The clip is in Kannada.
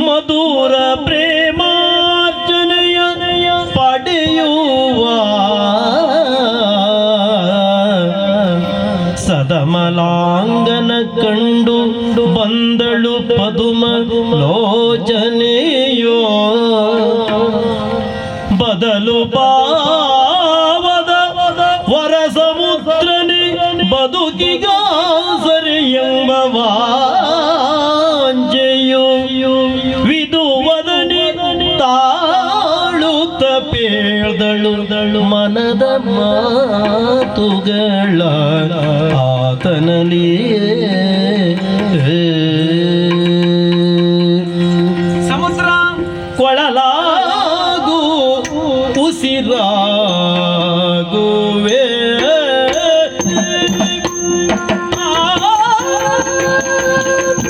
ಮಧುರ ಪ್ರೇಮಾರ್ಜನೆಯ ಪಡೆಯುವ ಸದಮಲಾಂಗನ ಕಂಡು ಬಂದಳು ಪದುಮ ಲೋಚನೆಯೋ. ಬದಲು ಪಾವದ ವರ ಸಮುದ್ರನೆ ಬದುಕಿಗ ವಾಂಜೆಯು ವಿದುವದನೆ ತಾಳುತ್ತ ಪೇಳ್ದಳುದಳು ಮನದ ಮಾತುಗಳ ಆತನಲ್ಲಿ. ಸಮುದ್ರ. ಕೊಳಲಾಗು ಉಸಿರಾ